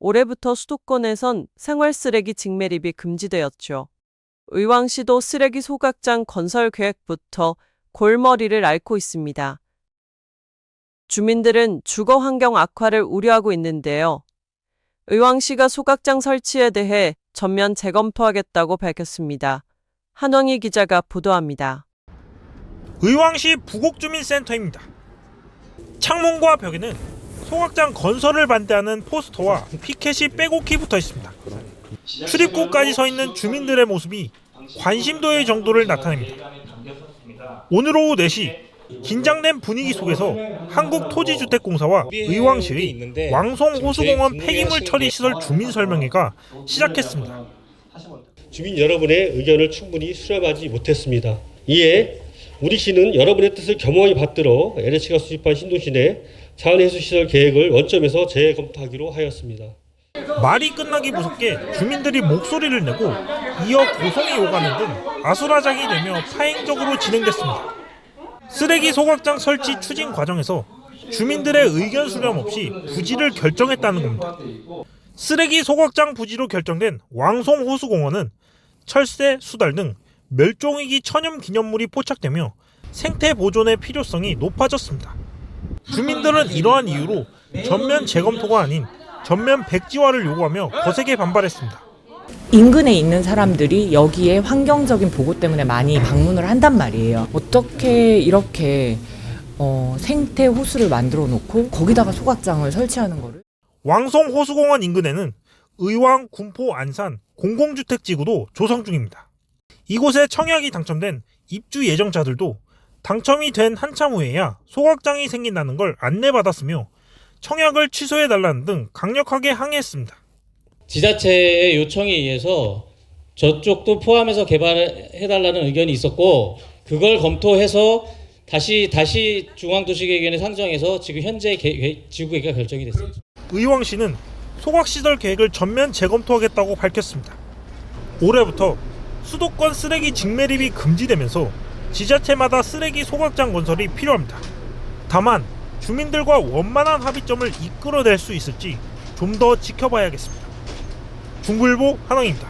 올해부터 수도권에선 생활 쓰레기 직매립이 금지되었죠. 의왕시도 쓰레기 소각장 건설 계획부터 골머리를 앓고 있습니다. 주민들은 주거 환경 악화를 우려하고 있는데요. 의왕시가 소각장 설치에 대해 전면 재검토하겠다고 밝혔습니다. 한왕희 기자가 보도합니다. 의왕시 부곡주민센터입니다. 창문과 벽에는 소각장 건설을 반대하는 포스터와 피켓이 빼곡히 붙어 있습니다. 출입구까지 서 있는 주민들의 모습이 관심도의 정도를 나타냅니다. 오늘 오후 4시 긴장된 분위기 속에서 한국토지주택공사와 의왕시의 왕송호수공원 폐기물 처리 시설 주민 설명회가 시작했습니다. 주민 여러분의 의견을 충분히 수렴하지 못했습니다. 이에 우리 시는 여러분의 뜻을 겸허히 받들어 LH가 수립한 신도시 자원해수 시설 계획을 원점에서 재검토하기로 하였습니다. 말이 끝나기 무섭게 주민들이 목소리를 내고 이어 고성이 오가는 등 아수라장이 되며 파행적으로 진행됐습니다. 쓰레기 소각장 설치 추진 과정에서 주민들의 의견 수렴 없이 부지를 결정했다는 겁니다. 쓰레기 소각장 부지로 결정된 왕송 호수공원은 철새, 수달 등 멸종위기 천연 기념물이 포착되며 생태 보존의 필요성이 높아졌습니다. 주민들은 이러한 이유로 전면 재검토가 아닌 전면 백지화를 요구하며 거세게 반발했습니다. 인근에 있는 사람들이 여기에 환경적인 보고 때문에 많이 방문을 한단 말이에요. 어떻게 이렇게 어, 생태 호수를 만들어 놓고 거기다가 소각장을 설치하는 거를 왕송 호수공원 인근에는 의왕, 군포, 안산 공공주택 지구도 조성 중입니다. 이곳에 청약이 당첨된 입주 예정자들도 당첨이 된 한참 후에야 소각장이 생긴다는 걸 안내받았으며 청약을 취소해달라는 등 강력하게 항의했습니다. 지자체의 요청에 의해서 저쪽도 포함해서 개발해달라는 의견이 있었고 그걸 검토해서 다시 다시 중앙도시계획위원회 상정해서 지금 현재 지구계획가 결정이 됐습니다. 의왕시는 소각 시설 계획을 전면 재검토하겠다고 밝혔습니다. 올해부터 수도권 쓰레기 직매립이 금지되면서 지자체마다 쓰레기 소각장 건설이 필요합니다. 다만 주민들과 원만한 합의점을 이끌어낼 수 있을지 좀 더 지켜봐야겠습니다. 중부일보 한왕입니다.